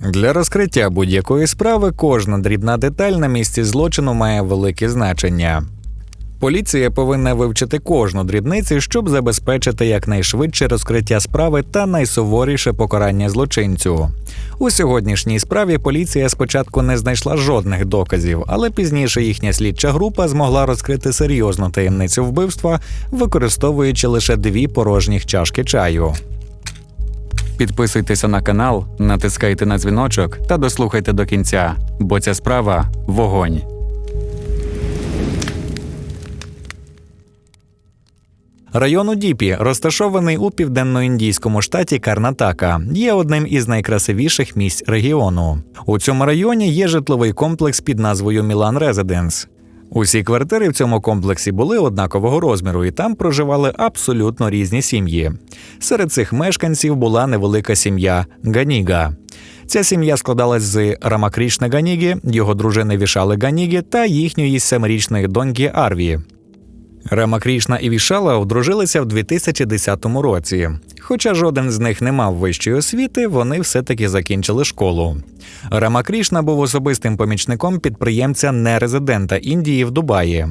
Для розкриття будь-якої справи кожна дрібна деталь на місці злочину має велике значення. Поліція повинна вивчити кожну дрібницю, щоб забезпечити якнайшвидше розкриття справи та найсуворіше покарання злочинцю. У сьогоднішній справі поліція спочатку не знайшла жодних доказів, але пізніше їхня слідча група змогла розкрити серйозну таємницю вбивства, використовуючи лише дві порожніх чашки чаю. Підписуйтеся на канал, натискайте на дзвіночок та дослухайте до кінця, бо ця справа вогонь. Район Удіпі, розташований у південно-індійському штаті Карнатака, є одним із найкрасивіших місць регіону. У цьому районі є житловий комплекс під назвою Мілан Резиденс. Усі квартири в цьому комплексі були однакового розміру, і там проживали абсолютно різні сім'ї. Серед цих мешканців була невелика сім'я Ганіга. Ця сім'я складалась з Рамакрішна Ганігі, його дружини Вішали Ганігі та їхньої семирічної доньки Арві. Рамакрішна і Вішала одружилися в 2010 році. Хоча жоден з них не мав вищої освіти, вони все-таки закінчили школу. Рамакрішна був особистим помічником підприємця нерезидента Індії в Дубаї.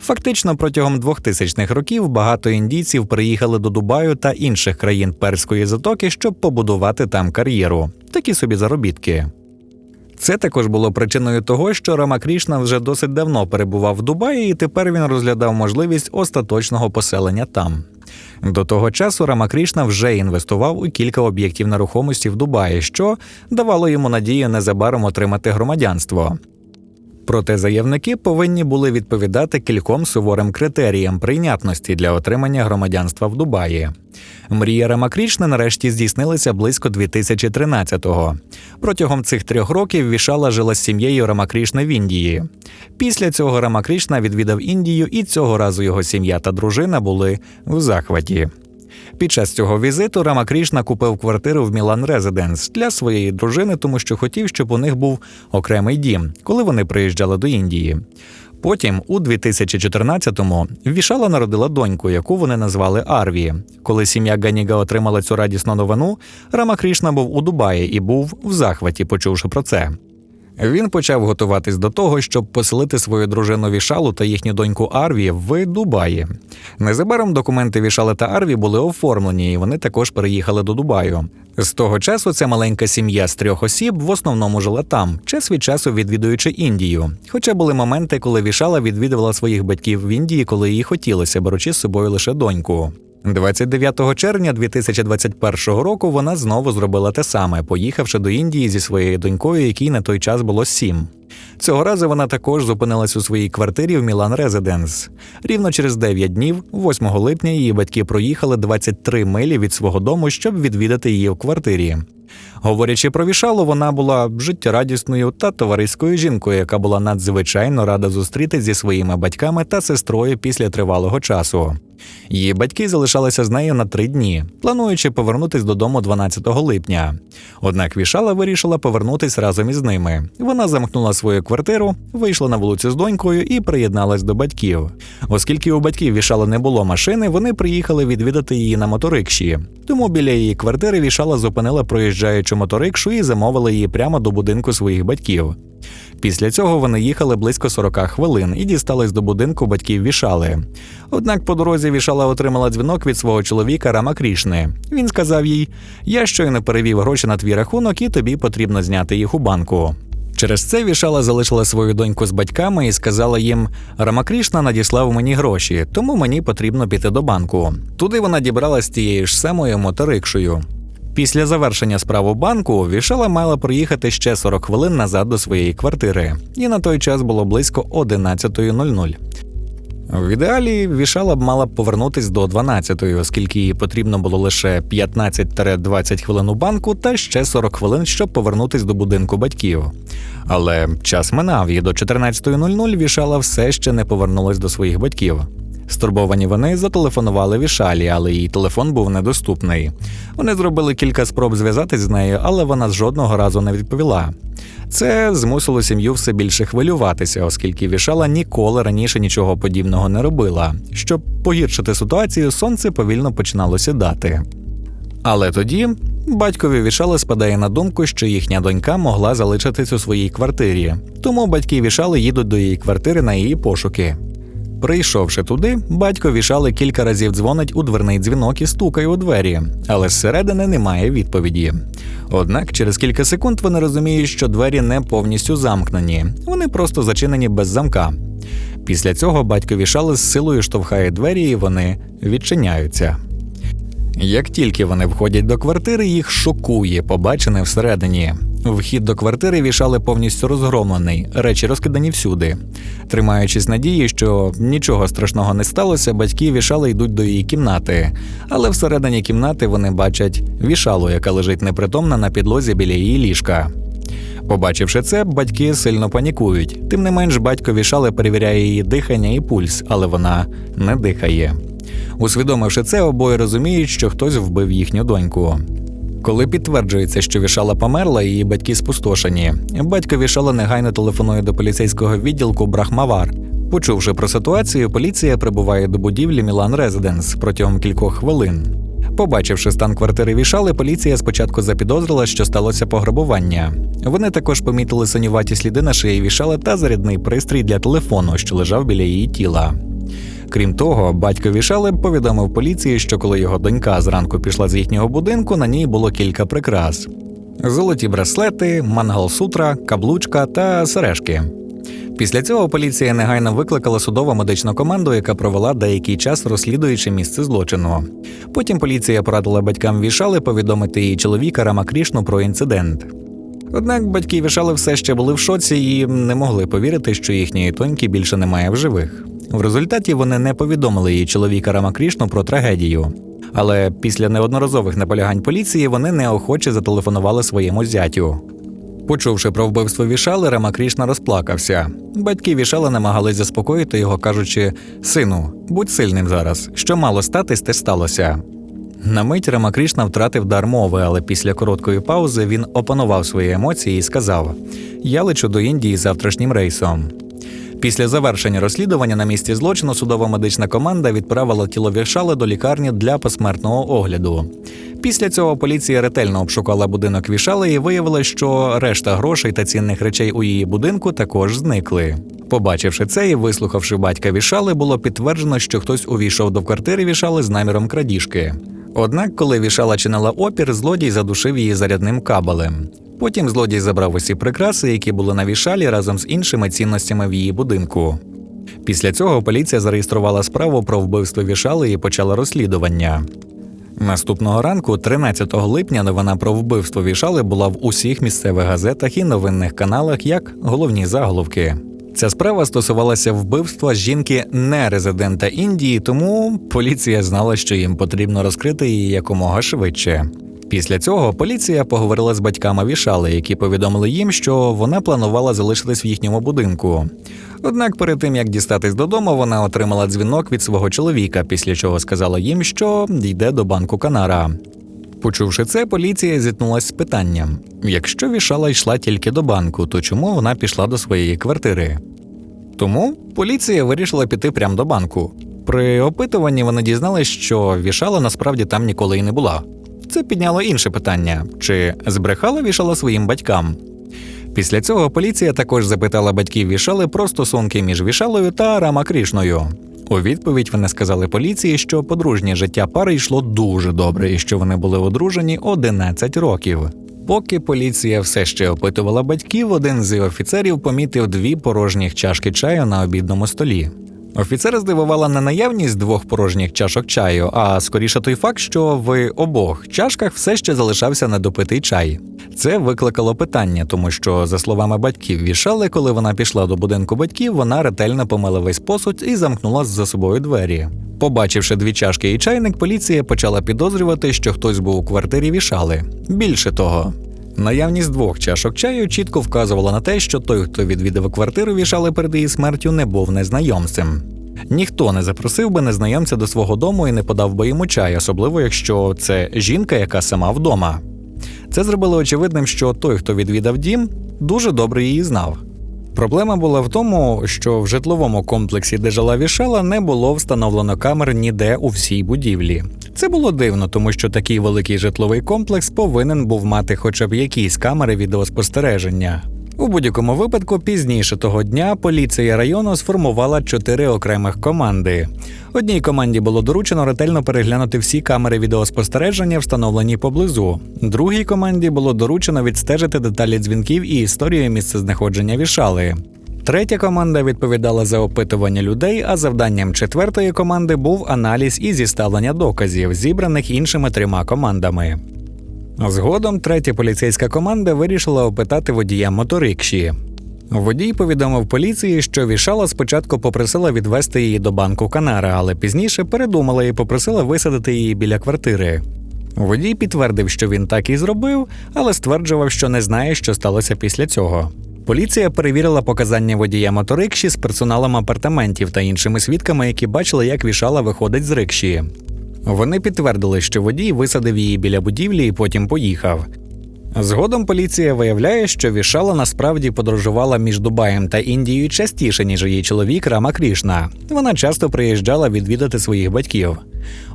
Фактично, протягом 2000-х років багато індійців приїхали до Дубаю та інших країн Перської затоки, щоб побудувати там кар'єру. Такі собі заробітки. Це також було причиною того, що Рамакрішна вже досить давно перебував в Дубаї, і тепер він розглядав можливість остаточного поселення там. До того часу Рамакрішна вже інвестував у кілька об'єктів нерухомості в Дубаї, що давало йому надію незабаром отримати громадянство. Проте заявники повинні були відповідати кільком суворим критеріям прийнятності для отримання громадянства в Дубаї. Мрія Рамакрішни нарешті здійснилася близько 2013-го. Протягом цих трьох років Вішала жила з сім'єю Рамакрішни в Індії. Після цього Рамакрішна відвідав Індію, і цього разу його сім'я та дружина були в захваті. Під час цього візиту Рамакрішна купив квартиру в Мілан Резиденс для своєї дружини, тому що хотів, щоб у них був окремий дім, коли вони приїжджали до Індії. Потім, у 2014-му, Вішала народила доньку, яку вони назвали Арві. Коли сім'я Ганіга отримала цю радісну новину, Рамакрішна був у Дубаї і був в захваті, почувши про це. Він почав готуватись до того, щоб поселити свою дружину Вішалу та їхню доньку Арві в Дубаї. Незабаром документи Вішали та Арві були оформлені, і вони також переїхали до Дубаю. З того часу ця маленька сім'я з трьох осіб в основному жила там, час від часу відвідуючи Індію. Хоча були моменти, коли Вішала відвідувала своїх батьків в Індії, коли їй хотілося, беручи з собою лише доньку. 29 червня 2021 року вона знову зробила те саме, поїхавши до Індії зі своєю донькою, якій на той час було сім. Цього разу вона також зупинилась у своїй квартирі в Мілан Резиденс. Рівно через 9 днів, 8 липня, її батьки проїхали 23 милі від свого дому, щоб відвідати її в квартирі. Говорячи про вішалу, вона була життєрадісною та товариською жінкою, яка була надзвичайно рада зустрітись зі своїми батьками та сестрою після тривалого часу. Її батьки залишалися з нею на три дні, плануючи повернутись додому 12 липня. Однак вішала вирішила повернутись разом із ними. Вона замкнула свою квартиру, вийшла на вулицю з донькою і приєдналась до батьків. Оскільки у батьків вішала не було машини, вони приїхали відвідати її на моторикші. Тому біля її квартири вішала зупинила проїжджаючу моторикшу і замовила її прямо до будинку своїх батьків. Після цього вони їхали близько 40 хвилин і дістались до будинку батьків Вішали. Однак по дорозі Вішала отримала дзвінок від свого чоловіка Рама Крішни. Він сказав їй: Я щойно перевів гроші на твій рахунок, і тобі потрібно зняти їх у банку. Через це Вішала залишила свою доньку з батьками і сказала їм: Рамакрішна надіслав мені гроші, тому мені потрібно піти до банку. Туди вона дібралась тією ж самою моторикшою. Після завершення справ у банку Вішала мала проїхати ще 40 хвилин назад до своєї квартири, і на той час було близько 11.00. В ідеалі Вішала б мала б повернутись до 12-ї, оскільки їй потрібно було лише 15-20 хвилин у банку та ще 40 хвилин, щоб повернутись до будинку батьків. Але час минав, і до 14.00 Вішала все ще не повернулась до своїх батьків. Стурбовані вони зателефонували Вішалі, але її телефон був недоступний. Вони зробили кілька спроб зв'язатись з нею, але вона жодного разу не відповіла. Це змусило сім'ю все більше хвилюватися, оскільки Вішала ніколи раніше нічого подібного не робила. Щоб погіршити ситуацію, сонце повільно починало сідати. Але тоді батькові вішали спадає на думку, що їхня донька могла залишитись у своїй квартирі. Тому батьки вішали їдуть до її квартири на її пошуки. Прийшовши туди, батько вішали кілька разів дзвонить у дверний дзвінок і стукає у двері, але зсередини немає відповіді. Однак через кілька секунд вони розуміють, що двері не повністю замкнені, вони просто зачинені без замка. Після цього батько вішали з силою штовхає двері, і вони відчиняються. Як тільки вони входять до квартири, їх шокує побачене всередині. Вхід до квартири вішали повністю розгромлений, речі розкидані всюди. Тримаючись надії, що нічого страшного не сталося, батьки вішали йдуть до її кімнати. Але всередині кімнати вони бачать вішалу, яка лежить непритомна на підлозі біля її ліжка. Побачивши це, батьки сильно панікують. Тим не менш, батько вішали перевіряє її дихання і пульс, але вона не дихає. Усвідомивши це, обоє розуміють, що хтось вбив їхню доньку. Коли підтверджується, що Вішала померла, її батьки спустошені. Батько Вішала негайно телефонує до поліцейського відділку Брахмавар. Почувши про ситуацію, поліція прибуває до будівлі Мілан Резиденс протягом кількох хвилин. Побачивши стан квартири Вішали, поліція спочатку запідозрила, що сталося пограбування. Вони також помітили синюваті сліди на шиї Вішали та зарядний пристрій для телефону, що лежав біля її тіла. Крім того, батько Вішали повідомив поліції, що коли його донька зранку пішла з їхнього будинку, на ній було кілька прикрас: золоті браслети, мангал-сутра, каблучка та сережки. Після цього поліція негайно викликала судово медичну команду, яка провела деякий час розслідуючи місце злочину. Потім поліція порадила батькам Вішали повідомити її чоловіка Рамакрішну про інцидент. Однак батьки Вішали все ще були в шоці і не могли повірити, що їхньої тоньки більше немає в живих. В результаті вони не повідомили її чоловіка Рамакрішну про трагедію. Але після неодноразових наполягань поліції вони неохоче зателефонували своєму зятю. Почувши про вбивство Вішали, Рамакрішна розплакався. Батьки Вішали намагались заспокоїти його, кажучи: Сину, будь сильним зараз, що мало статись, те сталося. На мить Рамакрішна втратив дар мови, але після короткої паузи він опанував свої емоції і сказав: Я лечу до Індії завтрашнім рейсом. Після завершення розслідування на місці злочину судова медична команда відправила тіло Вішали до лікарні для посмертного огляду. Після цього поліція ретельно обшукала будинок Вішали і виявила, що решта грошей та цінних речей у її будинку також зникли. Побачивши це і вислухавши батька Вішали, було підтверджено, що хтось увійшов до квартири Вішали з наміром крадіжки. Однак, коли Вішала чинила опір, злодій задушив її зарядним кабелем. Потім злодій забрав усі прикраси, які були на вішалі разом з іншими цінностями в її будинку. Після цього поліція зареєструвала справу про вбивство вішали і почала розслідування. Наступного ранку, 13 липня, новина про вбивство вішали була в усіх місцевих газетах і новинних каналах як головні заголовки. Ця справа стосувалася вбивства жінки не резидента Індії, тому поліція знала, що їм потрібно розкрити її якомога швидше. Після цього поліція поговорила з батьками Вішали, які повідомили їм, що вона планувала залишитись в їхньому будинку. Однак перед тим як дістатись додому, вона отримала дзвінок від свого чоловіка, після чого сказала їм, що йде до банку Канара. Почувши це, поліція зіткнулася з питанням: якщо Вішала йшла тільки до банку, то чому вона пішла до своєї квартири? Тому поліція вирішила піти прямо до банку. При опитуванні вони дізналися, що Вішала насправді там ніколи й не була. Це підняло інше питання: чи збрехала Вішала своїм батькам? Після цього поліція також запитала батьків Вішали про стосунки між Вішалою та Рамакрішною. У відповідь вони сказали поліції, що подружнє життя пари йшло дуже добре і що вони були одружені 11 років. Поки поліція все ще опитувала батьків, один з офіцерів помітив дві порожніх чашки чаю на обідному столі. Офіцера здивувала не наявність двох порожніх чашок чаю, а скоріше той факт, що в обох чашках все ще залишався недопитий чай. Це викликало питання, тому що, за словами батьків вішали, коли вона пішла до будинку батьків, вона ретельно помила весь посуд і замкнула за собою двері. Побачивши дві чашки і чайник, поліція почала підозрювати, що хтось був у квартирі вішали. Більше того, Наявність двох чашок чаю чітко вказувала на те, що той, хто відвідав квартиру вішали перед її смертю, не був незнайомцем. Ніхто не запросив би незнайомця до свого дому і не подав би йому чай, особливо якщо це жінка, яка сама вдома. Це зробило очевидним, що той, хто відвідав дім, дуже добре її знав. Проблема була в тому, що в житловому комплексі, де жила вішала, не було встановлено камер ніде у всій будівлі. Це було дивно, тому що такий великий житловий комплекс повинен був мати хоча б якісь камери відеоспостереження. У будь-якому випадку, пізніше того дня поліція району сформувала чотири окремих команди. Одній команді було доручено ретельно переглянути всі камери відеоспостереження, встановлені поблизу. Другій команді було доручено відстежити деталі дзвінків і історію місцезнаходження вішали. Третя команда відповідала за опитування людей, а завданням четвертої команди був аналіз і зіставлення доказів, зібраних іншими трьома командами. Згодом третя поліцейська команда вирішила опитати водія моторикші. Водій повідомив поліції, що вішала спочатку попросила відвести її до банку Канара, але пізніше передумала і попросила висадити її біля квартири. Водій підтвердив, що він так і зробив, але стверджував, що не знає, що сталося після цього. Поліція перевірила показання водія моторикші з персоналом апартаментів та іншими свідками, які бачили, як вішала виходить з рикші. Вони підтвердили, що водій висадив її біля будівлі і потім поїхав. Згодом поліція виявляє, що Вішала насправді подорожувала між Дубаєм та Індією частіше, ніж її чоловік Рама Крішна. Вона часто приїжджала відвідати своїх батьків.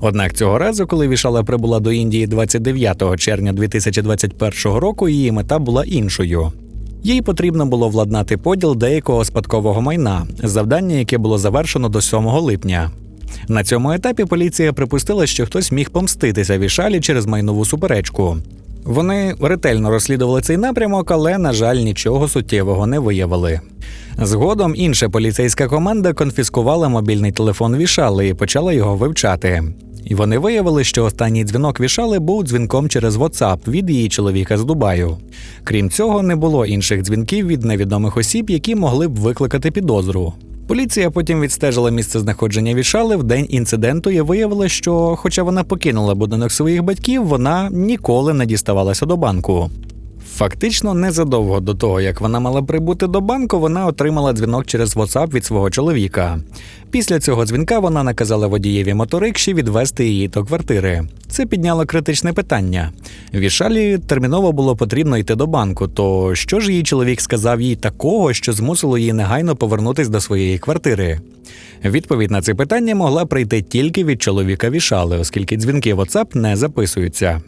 Однак цього разу, коли Вішала прибула до Індії 29 червня 2021 року, її мета була іншою. Їй потрібно було владнати поділ деякого спадкового майна, завдання, яке було завершено до 7 липня. На цьому етапі поліція припустила, що хтось міг помститися Вішалі через майнову суперечку. Вони ретельно розслідували цей напрямок, але, на жаль, нічого суттєвого не виявили. Згодом інша поліцейська команда конфіскувала мобільний телефон Вішали і почала його вивчати. І вони виявили, що останній дзвінок Вішали був дзвінком через WhatsApp від її чоловіка з Дубаю. Крім цього, не було інших дзвінків від невідомих осіб, які могли б викликати підозру. Поліція потім відстежила місце знаходження Вішали в день інциденту і виявила, що, хоча вона покинула будинок своїх батьків, вона ніколи не діставалася до банку. Фактично, незадовго до того, як вона мала прибути до банку, вона отримала дзвінок через WhatsApp від свого чоловіка. Після цього дзвінка вона наказала водієві моторикші відвести її до квартири. Це підняло критичне питання. Вішалі терміново було потрібно йти до банку. То що ж її чоловік сказав їй такого, що змусило її негайно повернутись до своєї квартири? Відповідь на це питання могла прийти тільки від чоловіка Вішали, оскільки дзвінки WhatsApp не записуються.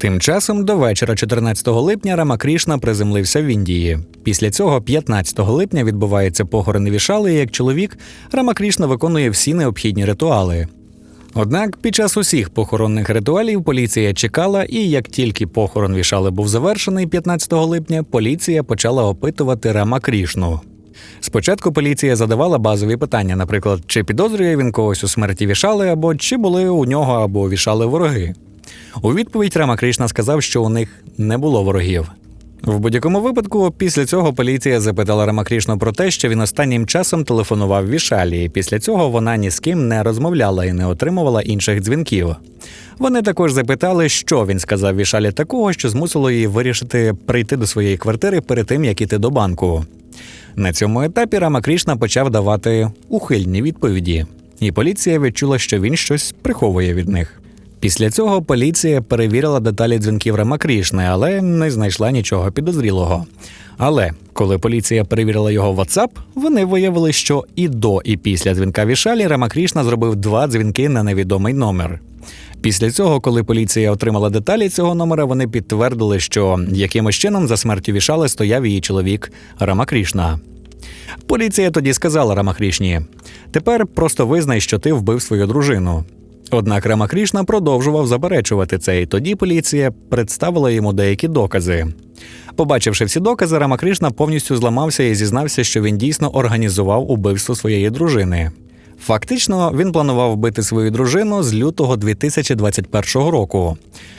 Тим часом до вечора 14 липня Рамакрішна приземлився в Індії. Після цього, 15 липня, відбувається похорон Вішали, і як чоловік Рамакрішна виконує всі необхідні ритуали. Однак під час усіх похоронних ритуалів поліція чекала, і як тільки похорон Вішали був завершений 15 липня, поліція почала опитувати Рамакрішну. Спочатку поліція задавала базові питання, наприклад, чи підозрює він когось у смерті Вішали, або чи були у нього або Вішали вороги. У відповідь Рама Кришна сказав, що у них не було ворогів. В будь-якому випадку, після цього поліція запитала Рамакрішну про те, що він останнім часом телефонував Вішалі, і після цього вона ні з ким не розмовляла і не отримувала інших дзвінків. Вони також запитали, що він сказав Вішалі такого, що змусило її вирішити прийти до своєї квартири перед тим, як іти до банку. На цьому етапі Рамакрішна почав давати ухильні відповіді, і поліція відчула, що він щось приховує від них. Після цього поліція перевірила деталі дзвінків Рамакрішни, але не знайшла нічого підозрілого. Але коли поліція перевірила його WhatsApp, вони виявили, що і до, і після дзвінка Вішалі Рамакрішна зробив два дзвінки на невідомий номер. Після цього, коли поліція отримала деталі цього номера, вони підтвердили, що якимось чином за смертю Вішали стояв її чоловік Рамакрішна. Поліція тоді сказала Рамахрішні: тепер просто визнай, що ти вбив свою дружину. Однак Рамакрішна продовжував заперечувати це, і тоді поліція представила йому деякі докази. Побачивши всі докази, Рамакришна повністю зламався і зізнався, що він дійсно організував убивство своєї дружини. Фактично, він планував вбити свою дружину з лютого 2021 року.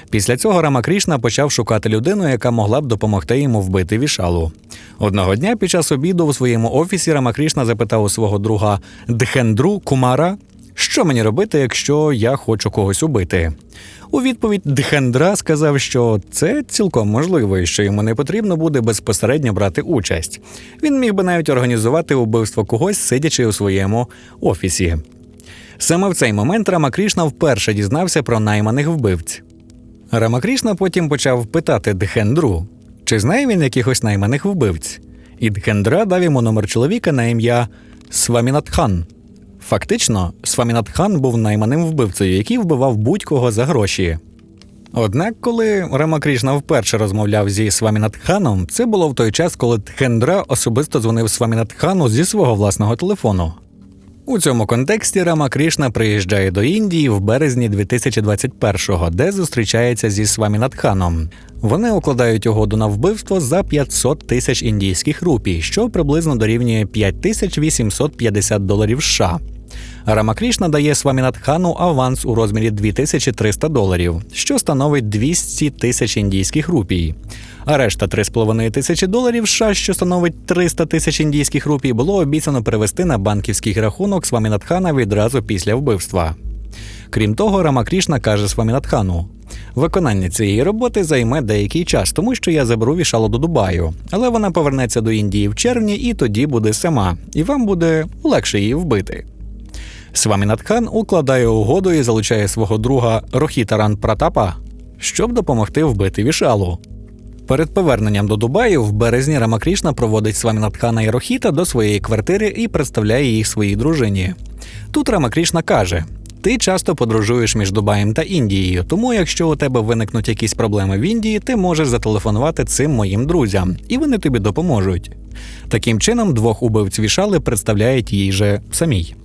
Після цього Рамакрішна почав шукати людину, яка могла б допомогти йому вбити вішалу. Одного дня під час обіду у своєму офісі Рамакрішна запитав у свого друга Дхендру Кумара, що мені робити, якщо я хочу когось убити. У відповідь Дхендра сказав, що це цілком можливо, і що йому не потрібно буде безпосередньо брати участь. Він міг би навіть організувати убивство когось, сидячи у своєму офісі. Саме в цей момент Рамакрішна вперше дізнався про найманих вбивць. Рамакрішна потім почав питати Дхендру, чи знає він якихось найманих вбивць. І Дхендра дав йому номер чоловіка на ім'я Свамінатхан. Фактично, Свамінатхан був найманим вбивцею, який вбивав будь-кого за гроші. Однак, коли Рамакрішна вперше розмовляв зі Свамінатханом, це було в той час, коли Тхендра особисто дзвонив Свамінатхану зі свого власного телефону. У цьому контексті Рама Крішна приїжджає до Індії в березні 2021-го, де зустрічається зі Свамінатханом. Вони укладають угоду на вбивство за 500 тисяч індійських рупій, що приблизно дорівнює 5850 доларів США. Рамакрішна дає Свамінатхану аванс у розмірі 2300 доларів, що становить 200 тисяч індійських рупій. А решта 3,5 тисячі доларів США, що становить 300 тисяч індійських рупій, було обіцяно перевести на банківський рахунок Свамінатхана відразу після вбивства. Крім того, Рамакрішна каже Свамінатхану: виконання цієї роботи займе деякий час, тому що я заберу вішало до Дубаю, але вона повернеться до Індії в червні і тоді буде сама, і вам буде легше її вбити. Свамінатхан укладає угоду і залучає свого друга Рохітаран Пратапа, щоб допомогти вбити вішалу. Перед поверненням до Дубаю в березні Рамакрішна проводить Свамінатхана і Рохіта до своєї квартири і представляє їх своїй дружині. Тут Рамакрішна каже: ти часто подорожуєш між Дубаєм та Індією, тому якщо у тебе виникнуть якісь проблеми в Індії, ти можеш зателефонувати цим моїм друзям, і вони тобі допоможуть. Таким чином, двох убивць вішали представляють їй же самій.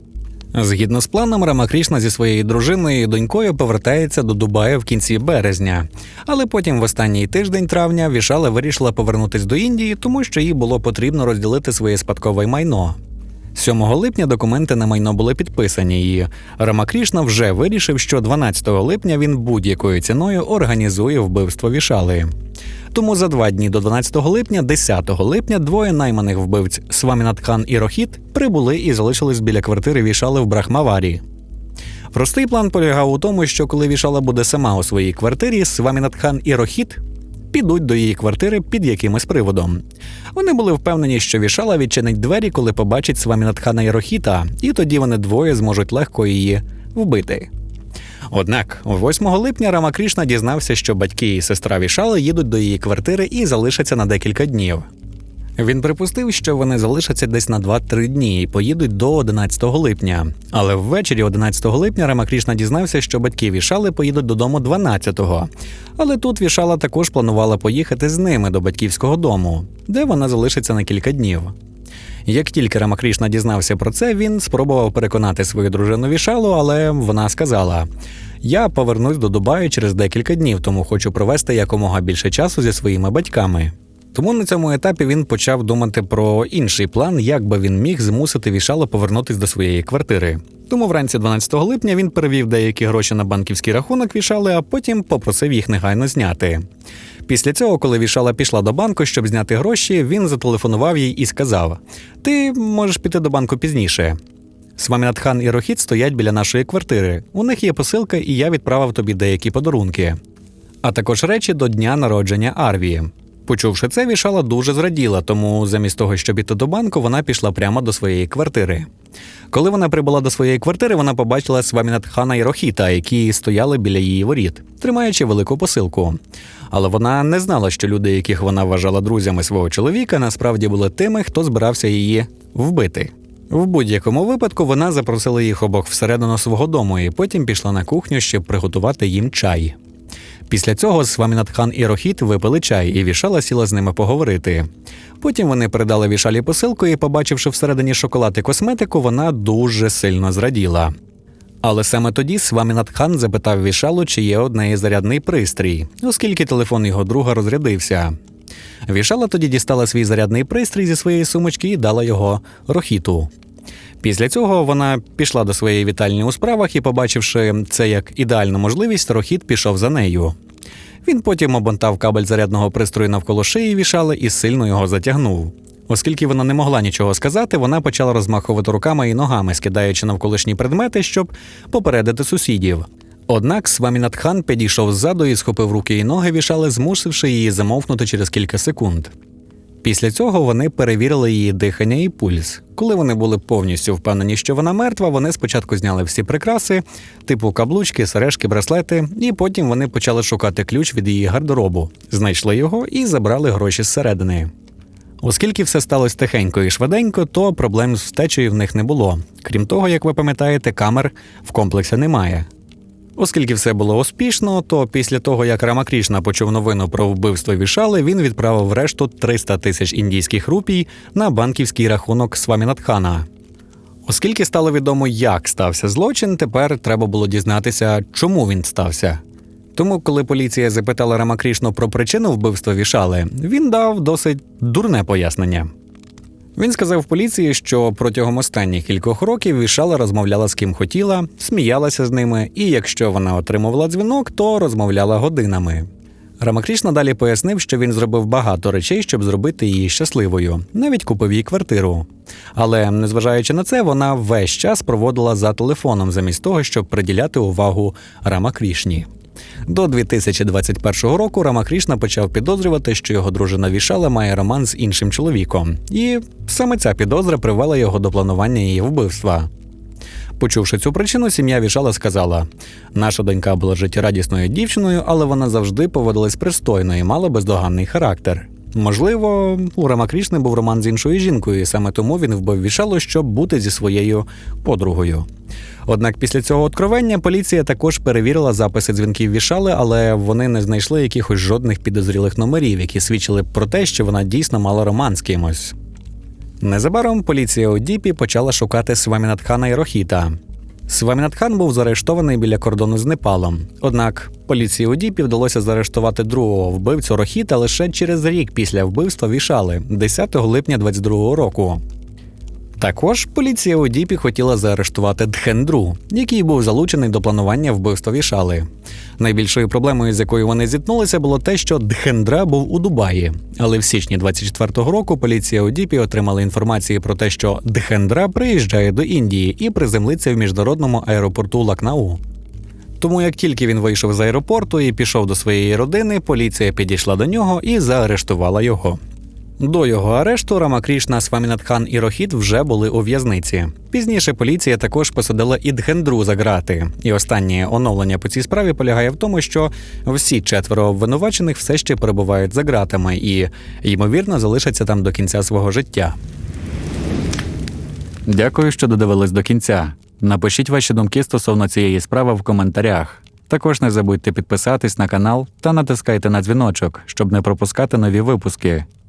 Згідно з планом, Рамакрішна зі своєю дружиною і донькою повертається до Дубая в кінці березня. Але потім, в останній тиждень травня, Вішала вирішила повернутися до Індії, тому що їй було потрібно розділити своє спадкове майно. 7 липня документи на майно були підписані, і Рамакрішна вже вирішив, що 12 липня він будь-якою ціною організує вбивство Вішали. Тому за два дні до 12 липня, 10 липня, двоє найманих вбивць Свамінатхан і Рохіт прибули і залишились біля квартири Вішали в Брахмаварі. Простий план полягав у тому, що коли Вішала буде сама у своїй квартирі, Свамінатхан і Рохіт підуть до її квартири під якимось приводом. Вони були впевнені, що Вішала відчинить двері, коли побачить Свамінатхана натхана Рохіта, і тоді вони двоє зможуть легко її вбити. Однак, 8 липня Рамакрішна дізнався, що батьки і сестра Вішали їдуть до її квартири і залишаться на декілька днів. Він припустив, що вони залишаться десь на 2-3 дні і поїдуть до 11 липня. Але ввечері 11 липня Рамакрішна дізнався, що батьки Вішали поїдуть додому 12-го. Але тут Вішала також планувала поїхати з ними до батьківського дому, де вона залишиться на кілька днів. Як тільки Рамакрішна дізнався про це, він спробував переконати свою дружину Вішалу, але вона сказала: Я повернусь до Дубаю через декілька днів, тому хочу провести якомога більше часу зі своїми батьками. Тому на цьому етапі він почав думати про інший план, як би він міг змусити Вішалу повернутися до своєї квартири. Тому вранці 12 липня він перевів деякі гроші на банківський рахунок Вішали, а потім попросив їх негайно зняти. Після цього, коли Вішала пішла до банку, щоб зняти гроші, він зателефонував їй і сказав: Ти можеш піти до банку пізніше. Свамінатхан і Рохіт стоять біля нашої квартири. У них є посилка, і я відправив тобі деякі подарунки, а також речі до дня народження Арвії. Почувши це, Вішала дуже зраділа, тому замість того, щоб іти до банку, вона пішла прямо до своєї квартири. Коли вона прибула до своєї квартири, вона побачила Свамінатхана і Рохіта, які стояли біля її воріт, тримаючи велику посилку. Але вона не знала, що люди, яких вона вважала друзями свого чоловіка, насправді були тими, хто збирався її вбити. В будь-якому випадку вона запросила їх обох всередину свого дому і потім пішла на кухню, щоб приготувати їм чай. Після цього Свамінатхан і Рохіт випили чай, і Вішала сіла з ними поговорити. Потім вони передали Вішалі посилку, і, побачивши всередині шоколад і косметику, вона дуже сильно зраділа. Але саме тоді Свамінатхан запитав Вішалу, чи є у неї зарядний пристрій, оскільки телефон його друга розрядився. Вішала тоді дістала свій зарядний пристрій зі своєї сумочки і дала його Рохіту. Після цього вона пішла до своєї вітальні у справах і, побачивши це як ідеальну можливість, Рохіт пішов за нею. Він потім обмотав кабель зарядного пристрою навколо шиї вішали і сильно його затягнув. Оскільки вона не могла нічого сказати, вона почала розмахувати руками і ногами, скидаючи навколишні предмети, щоб попередити сусідів. Однак Свамінатхан підійшов ззаду і схопив руки і ноги вішали, змусивши її замовкнути через кілька секунд. Після цього вони перевірили її дихання і пульс. Коли вони були повністю впевнені, що вона мертва, вони спочатку зняли всі прикраси, типу каблучки, сережки, браслети, і потім вони почали шукати ключ від її гардеробу, знайшли його і забрали гроші зсередини. Оскільки все сталося тихенько і швиденько, то проблем з втечею в них не було. Крім того, як ви пам'ятаєте, камер в комплексі немає. Оскільки все було успішно, то після того, як Рамакрішна почув новину про вбивство Вішали, він відправив решту 300 тисяч індійських рупій на банківський рахунок Свамінатхана. Оскільки стало відомо, як стався злочин, тепер треба було дізнатися, чому він стався. Тому, коли поліція запитала Рамакрішну про причину вбивства Вішали, він дав досить дурне пояснення. Він сказав поліції, що протягом останніх кількох років Вішала розмовляла з ким хотіла, сміялася з ними, і якщо вона отримувала дзвінок, то розмовляла годинами. Рамакрішна далі пояснив, що він зробив багато речей, щоб зробити її щасливою, навіть купив їй квартиру. Але, незважаючи на це, вона весь час проводила за телефоном, замість того, щоб приділяти увагу Рамакрішні. До 2021 року Рамакрішна почав підозрювати, що його дружина Вішала має роман з іншим чоловіком, і саме ця підозра привела його до планування її вбивства. Почувши цю причину, сім'я Вішала сказала: наша донька була життєрадісною дівчиною, але вона завжди поводилась пристойно і мала бездоганний характер. Можливо, у Рамакрішни був роман з іншою жінкою, і саме тому він вбив Вішалу, щоб бути зі своєю подругою. Однак після цього откровення поліція також перевірила записи дзвінків Вішали, але вони не знайшли якихось жодних підозрілих номерів, які свідчили про те, що вона дійсно мала роман з кимось. Незабаром поліція у Діпі почала шукати Свамінатхана і Рохіта. Свамінатхан був заарештований біля кордону з Непалом. Однак поліції у Діпі вдалося заарештувати другого вбивцю Рохіта лише через рік після вбивства Вішали, 10 липня 22 року. Також поліція у Діпі хотіла заарештувати Дхендру, який був залучений до планування вбивства Вішали. Найбільшою проблемою, з якою вони зіткнулися, було те, що Дхендра був у Дубаї. Але в січні 24-го року поліція у Діпі отримала інформацію про те, що Дхендра приїжджає до Індії і приземлиться в міжнародному аеропорту Лакнау. Тому як тільки він вийшов з аеропорту і пішов до своєї родини, поліція підійшла до нього і заарештувала його. До його арешту Рамакрішна, Свамінатхан і Рохіт вже були у в'язниці. Пізніше поліція також посадила і Дхендру за грати. І останнє оновлення по цій справі полягає в тому, що всі четверо обвинувачених все ще перебувають за ґратами і, ймовірно, залишаться там до кінця свого життя. Дякую, що додивились до кінця. Напишіть ваші думки стосовно цієї справи в коментарях. Також не забудьте підписатись на канал та натискайте на дзвіночок, щоб не пропускати нові випуски.